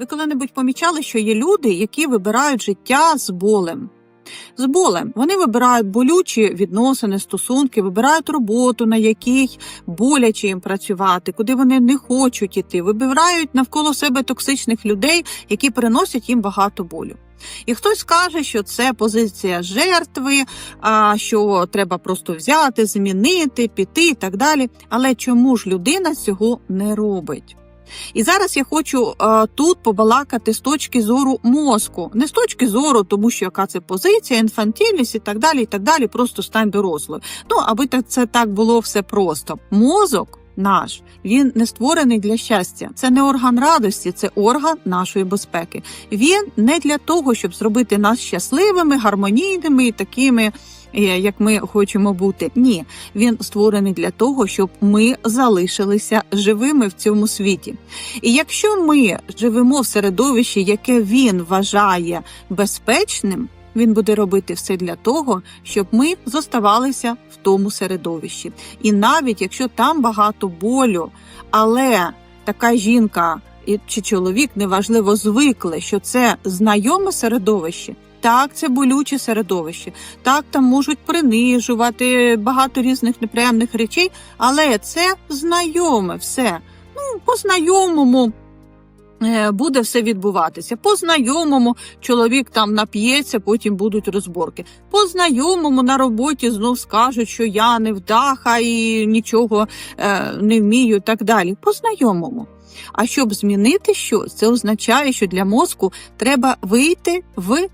Ви коли-небудь помічали, що є люди, які вибирають життя з болем? З болем вони вибирають болючі відносини, стосунки, вибирають роботу, на якій боляче їм працювати, куди вони не хочуть іти, вибирають навколо себе токсичних людей, які приносять їм багато болю. І хтось скаже, що це позиція жертви, а що треба просто взяти, змінити, піти і так далі. Але чому ж людина цього не робить? І зараз я хочу е, тут побалакати з точки зору мозку, не з точки зору, тому що яка це позиція, інфантильність і так далі, і так далі, просто стань дорослою. Ну, аби це так було все просто. Мозок наш він не створений для щастя. Це не орган радості, це орган нашої безпеки. Він не для того, щоб зробити нас щасливими, гармонійними і такими. е, Як ми хочемо бути, ні, він створений для того, щоб ми залишилися живими в цьому світі. І якщо ми живемо в середовищі, яке він вважає безпечним, він буде робити все для того, щоб ми зоставалися в тому середовищі. І навіть якщо там багато болю, але така жінка чи чоловік неважливо звикли, що це знайоме середовище. Так, це болюче середовище. Так, там можуть принижувати багато різних неприємних речей, але це знайоме все. Ну, по-знайомому буде все відбуватися. По-знайомому чоловік там нап'ється, потім будуть розборки. По-знайомому на роботі знов скажуть, що я не вдаха і нічого е, не вмію, і так далі. По-знайомому. А щоб змінити щось, це означає, що для мозку треба вийти в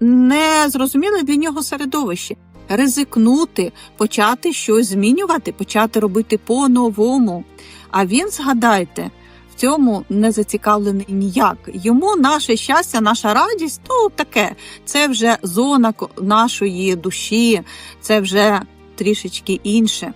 незрозуміле для нього середовище, ризикнути, почати щось змінювати, почати робити по-новому. А він, згадайте, цьому не зацікавлений ніяк. Йому наше щастя, наша радість ну таке. Це вже зона нашої душі, це вже трішечки інше.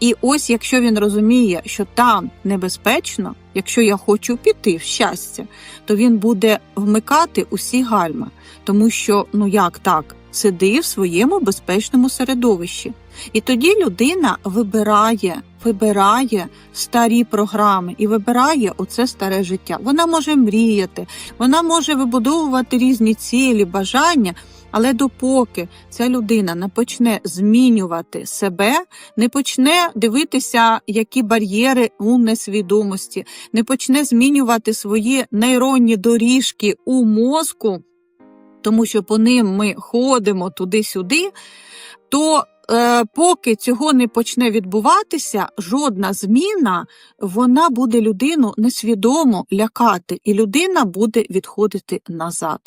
І ось якщо він розуміє, що там небезпечно, якщо я хочу піти в щастя, то він буде вмикати усі гальма, тому що ну як так, сиди в своєму безпечному середовищі. І тоді людина вибирає, вибирає старі програми і вибирає оце старе життя. Вона може мріяти, вона може вибудовувати різні цілі, бажання. Але допоки ця людина не почне змінювати себе, не почне дивитися, які бар'єри у несвідомості, не почне змінювати свої нейронні доріжки у мозку, тому що по ним ми ходимо туди-сюди, то е, поки цього не почне відбуватися, жодна зміна вона буде людину несвідомо лякати, і людина буде відходити назад.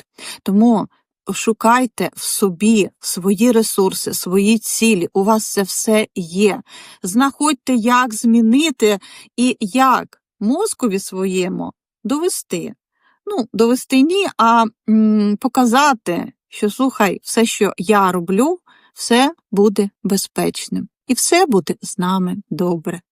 Тому шукайте в собі свої ресурси, свої цілі. У вас це все є. Знаходьте, як змінити і як мозкові своєму довести. Ну, довести ні, а м, показати, що слухай, все, що я роблю, все буде безпечним, і все буде з нами добре.